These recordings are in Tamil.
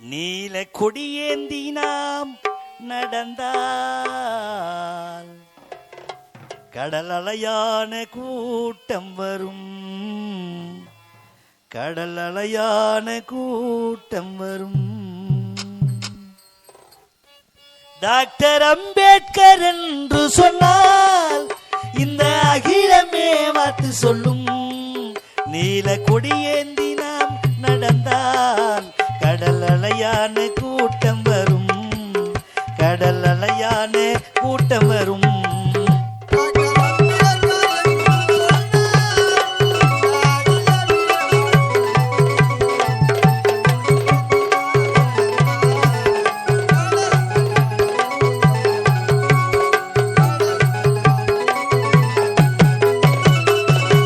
நீல கொடியேந்தி நாம் நடந்தால் கடல் அலையான கூட்டம் வரும். கடல் அலையான கூட்டம் வரும். டாக்டர் அம்பேத்கர் என்று சொன்னால் இந்த அகிலமே வாத்து சொல்லும். நீல கொடியேந்தி நாம் நடந்தால் கடல் அலையான கூட்டம் வரும். கடல் அலையான கூட்டம் வரும்.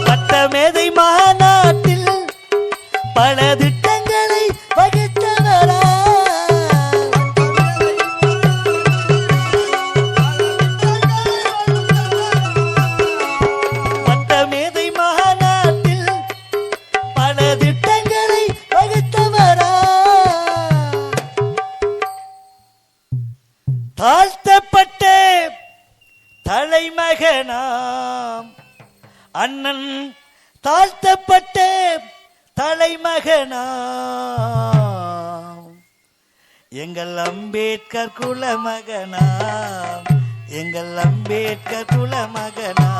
பட்டமேதை மாநாட்டில் பல திட்ட தாழ்த்தப்பட்ட தலைமகனாம். அண்ணன் தாழ்த்தப்பட்ட தலைமகனாம். எங்கள் அம்பேத்கர் குலமகனாம். எங்கள் அம்பேத்கர் குலமகனா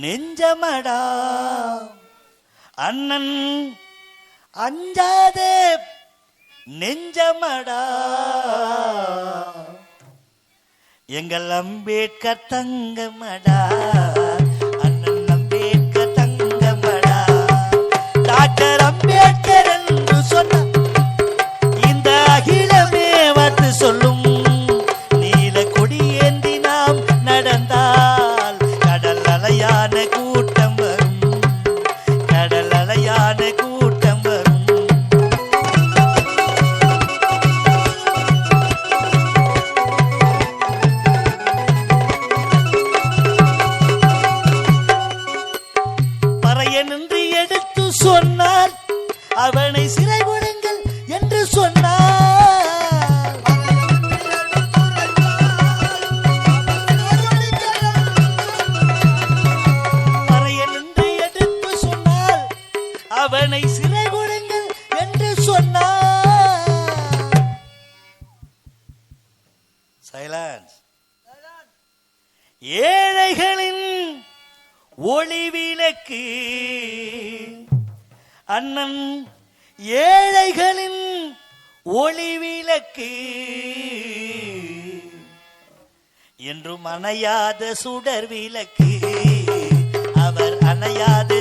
நெஞ்சமடா. அண்ணன் அஞ்சாதே நெஞ்சமடா. எங்கள் அம்பேத்கர் தங்கமடா. சைலன்ஸ் ஏழைகளின் ஒளி விளக்கு. அண்ணன் ஏழைகளின் ஒளி விளக்கு. என்றும் அணையாத சுடர் விளக்கு. அவர் அணையாத